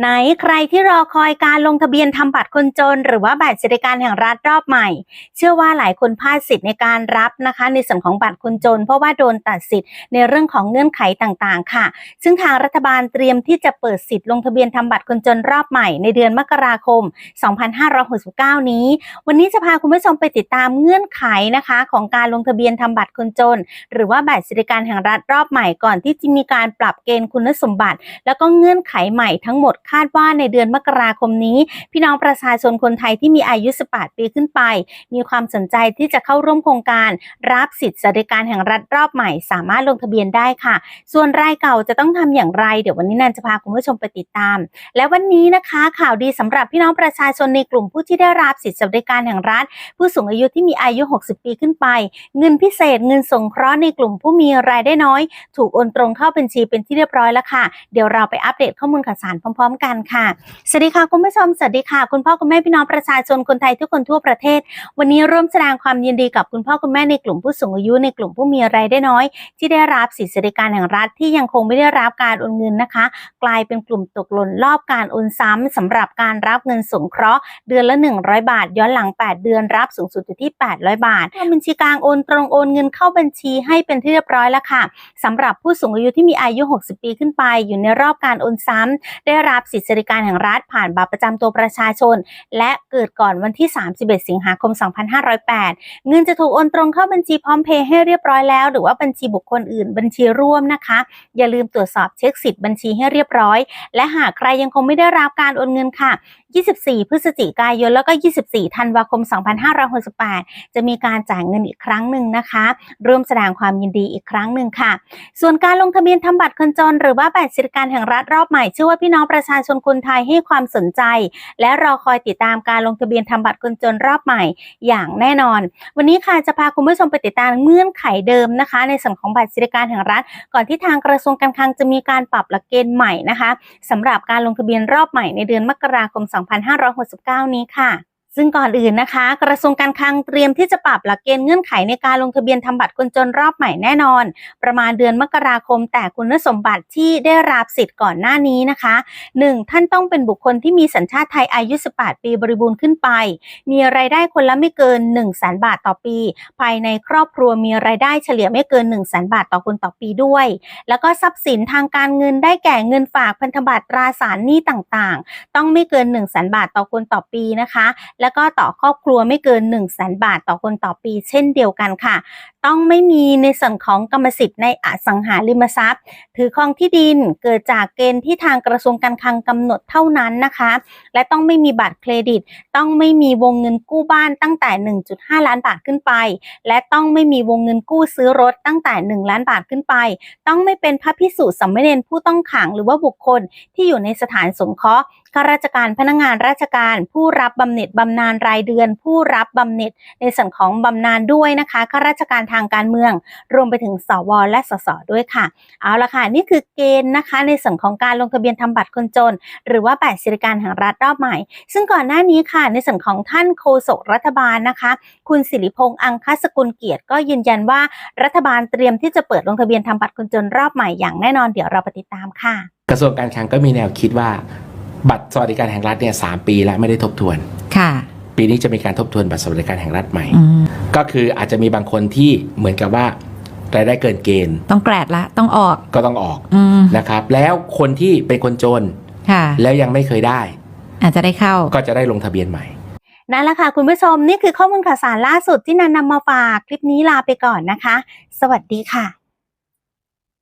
ไหนใครที่รอคอยการลงทะเบียนทำบัตรคนจน หรือว่าบัตรสวัสดิการแห่งรัฐรอบใหม่ เชื่อว่าหลายคนพลาดสิทธิ์ในการรับนะคะ ในส่วนของบัตรคนจน เพราะว่าโดนตัดสิทธิ์ในเรื่องของเงื่อนไขต่างๆ ค่ะ ซึ่งทางรัฐบาลเตรียมที่จะเปิดสิทธิ์ลงทะเบียนทำบัตรคนจนรอบใหม่ในเดือนมกราคม 2569 นี้ วันนี้จะพาคุณผู้ชมไปติดตามเงื่อนไขนะคะ ของการลงทะเบียนทำบัตรคนจน หรือว่าบัตรสวัสดิการแห่งรัฐรอบใหม่ก่อนที่จะมีการปรับเกณฑ์คุณสมบัติ แล้วก็เงื่อนไขใหม่ทั้งหมดคาดว่าในเดือนมกราคมนี้ พี่น้องประชาชนคนไทยที่มีอายุ 18 ปีขึ้นไป มีความสนใจที่จะเข้าร่วมโครงการ รับสิทธิสวัสดิการแห่งรัฐรอบใหม่ สามารถลงทะเบียนได้ค่ะ ส่วนรายเก่าจะต้องทำอย่างไรเดี๋ยววันนี้นันจะพาคุณผู้ชมไปติดตาม และวันนี้นะคะข่าวดีสำหรับพี่น้องประชาชนในกลุ่มผู้ที่ได้รับสิทธิสวัสดิการแห่งรัฐ ผู้สูงอายุที่มีอายุ 60 ปีขึ้นไป เงินพิเศษเงินสงเคราะห์ในกลุ่มผู้มีรายได้น้อย ถูกโอนตรงเข้าบัญชีเป็นที่เรียบร้อยแล้วค่ะ เดี๋ยวเราไปอัปเดตข้อมูลข่าวสารพร้อมๆกันค่ะสวัสดีค่ะคุณผู้ชมสวัสดีค่ะ คุณพ่อคุณแม่พี่น้องประชาชนคนไทยทุกคนทั่วประเทศ วันนี้ร่วมแสดงความยินดีกับคุณพ่อคุณแม่ในกลุ่มผู้สูงอายุในกลุ่มผู้มีรายได้น้อย ที่ได้รับสิทธิสวัสดิการแห่งรัฐที่ยังคงไม่ได้รับการโอนเงินนะคะ กลายเป็นกลุ่มตกหล่นรอบการโอนซ้ำสำหรับการรับเงินสงเคราะห์เดือนละ 100 บาท ย้อนหลัง 8 เดือนรับสูงสุดอยู่ที่ 800 บาทบัญชีกลางโอนตรงโอนเงินเข้าบัญชีให้เป็นที่เรียบร้อยแล้วค่ะสำหรับผู้สูงอายุที่มีอายุ 60 ปีขึ้นไป อยู่ในรอบการโอนซ้ำได้รับสิทธิสวัสดิการแห่งรัฐผ่านบัตรประจำตัวประชาชน และเกิดก่อนวันที่ 31 สิงหาคม 2508 เงินจะถูกโอนตรงเข้าบัญชีพร้อมเพย์ให้เรียบร้อยแล้ว หรือว่าบัญชีบุคคลอื่น บัญชีร่วมนะคะ อย่าลืมตรวจสอบเช็คสิทธิ์บัญชีให้เรียบร้อย และหากใครยังคงไม่ได้รับการโอนเงินค่ะ 24 พฤศจิกายน แล้วก็ 24 ธันวาคม 2568 จะมีการจ่ายเงินอีกครั้งหนึ่งนะคะ ร่วมแสดงความยินดีอีกครั้งหนึ่งค่ะ ส่วนการลงทะเบียนทำบัตรคนจน หรือว่าบัตรสวัสดิการแห่งรัฐรอบใหม่เชื่อว่าพี่น้องประชาชนคนไทยให้ความสนใจ และรอคอยติดตามการลงทะเบียนทำบัตรคนจนรอบใหม่อย่างแน่นอน วันนี้ค่ะจะพาคุณผู้ชมไปติดตามเงื่อนไขเดิมนะคะ ในส่วนของบัตรสวัสดิการแห่งรัฐ ก่อนที่ทางกระทรวงการคลังจะมีการปรับหลักเกณฑ์ใหม่นะคะสำหรับการลงทะเบียนรอบใหม่ในเดือนมกราคม2569 นี้ค่ะ ซึ่งก่อนอื่นนะคะ กระทรวงการคลังเตรียมที่จะปรับหลักเกณฑ์เงื่อนไขในการลงทะเบียนทำบัตรคนจนรอบใหม่แน่นอน ประมาณเดือนมกราคม แต่คุณสมบัติที่ได้รับสิทธิ์ก่อนหน้านี้นะคะ 1. ท่านต้องเป็นบุคคลที่มีสัญชาติไทยอายุ 18 ปีบริบูรณ์ขึ้นไป มีรายได้คนละไม่เกิน 1 0 0 0 0แบาทต่อปี ภายในครอบครัวมีรายได้เฉลี่ยไม่เกิน 1 0 0 0 0แบาทต่อคนต่อปีด้วย แล้วก็ทรัพย์สินทางการเงินได้แก่เงินฝากพันธบัตรตราสารหนี้ต่างๆ ต้องไม่เกิน 1 0 0 0 0แบาทต่อคนต่อปีนะคะแล้วก็ต่อครอบครัวไม่เกิน 1 0 0 0 0แบาทต่อคนต่อปีเช่นเดียวกันค่ะ ต้องไม่มีในส่วนของกรรมสิทธิ์ในอสังหาริมทรัพย์ ถือครองที่ดินเกิดจากเกณฑ์ที่ทางกระทรวงการคลังกำหนดเท่านั้นนะคะ และต้องไม่มีบัตรเครดิต ต้องไม่มีวงเงินกู้บ้านตั้งแต่ 1.5 ล้านบาทขึ้นไป และต้องไม่มีวงเงินกู้ซื้อรถตั้งแต่ 1 ล้านบาทขึ้นไป ต้องไม่เป็นพระพิสุสามเณรผู้ต้องขังหรือว่าบุคคลที่อยู่ในสถานสงเคราะห์ข้าราชการพนักงานราชการ ผู้รับบำเหน็จบำนาญรายเดือน ผู้รับบำเหน็จในส่วนของบำนาญด้วยนะคะข้าราชการทางการเมือง รวมไปถึงสวและสสด้วยค่ะ เอาละค่ะ นี่คือเกณฑ์นะคะในส่วนของการลงทะเบียนทำบัตรคนจน หรือว่าบัตรสวัสดิการแห่งรัฐรอบใหม่ ซึ่งก่อนหน้านี้ค่ะ ในส่วนของท่านโฆษกรัฐบาลนะคะ คุณสิริพงษ์อังคสกุลเกียรติก็ยืนยันว่ารัฐบาลเตรียมที่จะเปิดลงทะเบียนทำบัตรคนจนรอบใหม่อย่างแน่นอนเดี๋ยวเราไปติดตามค่ะ กระทรวงการคลังก็มีแนวคิดว่า บัตรสวัสดิการแห่งรัฐเนี่ยสามปีแล้วไม่ได้ทบทวนค่ะ ปีนี้จะมีการทบทวนบัตรสวัสดิการแห่งรัฐใหม่อืมก็คืออาจจะมีบางคนที่เหมือนกับว่ารายได้เกินเกณฑ์ ต้องแกรดละ ต้องออกก็ต้องออกอืมนะครับ แล้วคนที่เป็นคนจนค่ะแล้วยังไม่เคยได้ อาจจะได้เข้าก็จะได้ลงทะเบียนใหม่นั่นแหละค่ะคุณผู้ชมนี่คือข้อมูลข่าวสารล่าสุดที่นันนำมาฝากคลิปนี้ลาไปก่อนนะคะ สวัสดีค่ะ